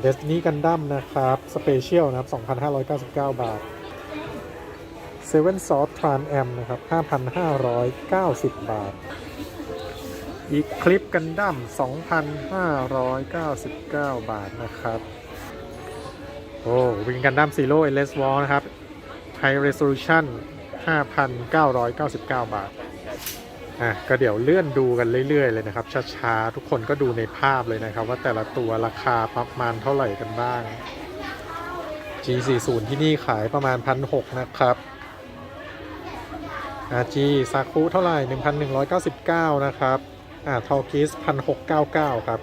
เดสนีกันดั้มนะครับ สเปเชียลนะครับ 2,599 บาทเซเว่นซอสทรานแอมนะครับ 5,590 บาท อีกคลิปกันดั้ม2,599 บาทนะครับ โอ้วิงกันดั้มซีโร่เอเลสวอลนะครับ High Resolution 5,999 บาท อะก็เดี๋ยวเลื่อนดูกันเรื่อยๆเลยนะครับช้าๆทุกคนก็ดูในภาพเลยนะครับ ว่าแต่ละตัวราคาประมาณเท่าไหร่กันบ้าง G40 ที่นี่ขายประมาณ1,600นะครับ RG ซาคุเท่าไหร่ 1,199 นะครับ อ่าทอกิส1,699 ครับ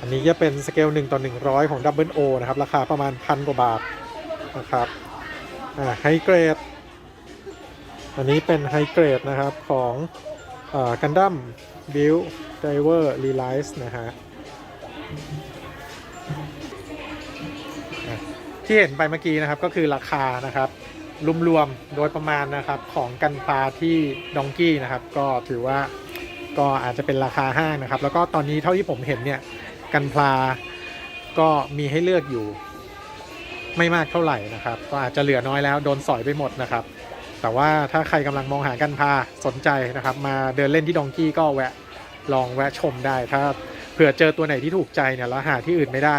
อันนี้จะเป็นสเกล1ต่อ 100 ของ Double O นะครับ ราคาประมาณพันกว่าบาทนะครับ อ่าไฮเกรด อันนี้เป็นไฮเกรดนะครับของกันดั้มบิลไดเวอร์รีไลซ์นะฮะอะที่เห็นไปเมื่อกี้นะครับก็คือราคานะครับรวมๆโดยประมาณนะครับของกันปลาที่ดองกี้นะครับ ก็ถือว่าก็อาจจะเป็นราคาห้างนะครับ แล้วก็ตอนนี้เท่าที่ผมเห็นเนี่ย กันปลาก็มีให้เลือกอยู่ ไม่มากเท่าไหร่นะครับ ก็อาจจะเหลือน้อยแล้วโดนสอยไปหมดนะครับ แต่ว่าถ้าใครกำลังมองหากันพาสนใจนะครับ มาเดินเล่นที่ดองกี้ก็แวะลองแวะชมได้ ถ้าเผื่อเจอตัวไหนที่ถูกใจเนี่ยแล้วหาที่อื่นไม่ได้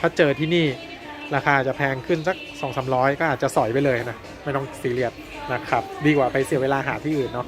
ถ้าเจอที่นี่ราคาจะแพงขึ้นสัก2 3 0 0 ก็อาจจะสอยไปเลยนะ ไม่ต้องซีเรียสนะครับ ดีกว่าไปเสียเวลาหาที่อื่นเนาะ